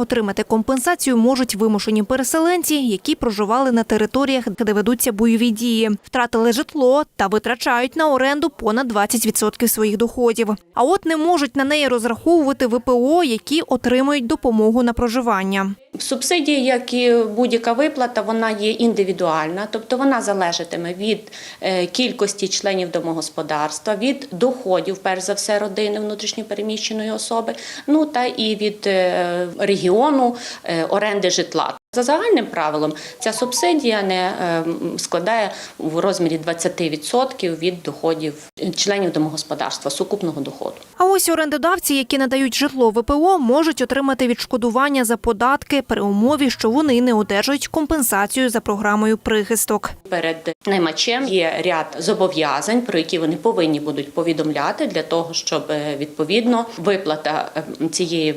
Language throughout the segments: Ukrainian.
Отримати компенсацію можуть вимушені переселенці, які проживали на територіях, де ведуться бойові дії, втратили житло та витрачають на оренду понад 20% своїх доходів. А от не можуть на неї розраховувати ВПО, які отримують допомогу на проживання. Субсидія, як і будь-яка виплата, вона є індивідуальна, тобто вона залежатиме від е, кількості членів домогосподарства, від доходів, перш за все, родини внутрішньопереміщеної особи, ну та і від е, регіону е, оренди житла. За загальним правилом, ця субсидія не е, складає в розмірі 20% від доходів членів домогосподарства, сукупного доходу. А ось орендодавці, які надають житло ВПО, можуть отримати відшкодування за податки при умові, що вони не одержують компенсацію за програмою прихисток. Перед наймачем є ряд зобов'язань, про які вони повинні будуть повідомляти для того, щоб е, відповідно виплата е, цієї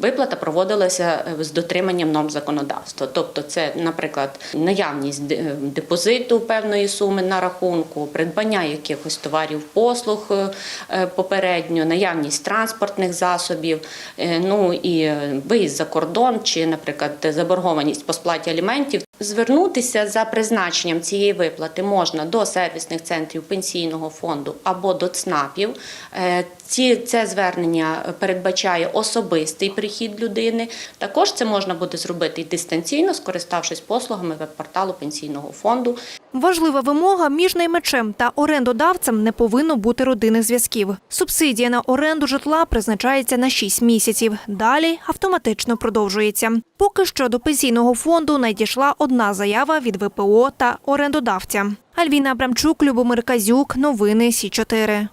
виплата проводилася е, з дотриманням норм законодавства. Тобто, це, наприклад, наявність депозиту певної суми на рахунку, придбання якихось товарів, послуг попередньо, наявність транспортних засобів, ну і виїзд за кордон, чи, наприклад, заборгованість по сплаті аліментів. Звернутися за призначенням цієї виплати можна до сервісних центрів пенсійного фонду або до ЦНАПів. Е, це звернення передбачає особистий прихід людини. Також це можна буде зробити і дистанційно, скориставшись послугами веб-порталу пенсійного фонду. Важлива вимога між наймачем та орендодавцем не повинно бути родинних зв'язків. Субсидія на оренду житла призначається на 6 місяців. Далі автоматично продовжується. Поки що до пенсійного фонду надійшла одна заява від ВПО та орендодавця. Альвіна Абрамчук, Любомир Казюк. Новини Сі 4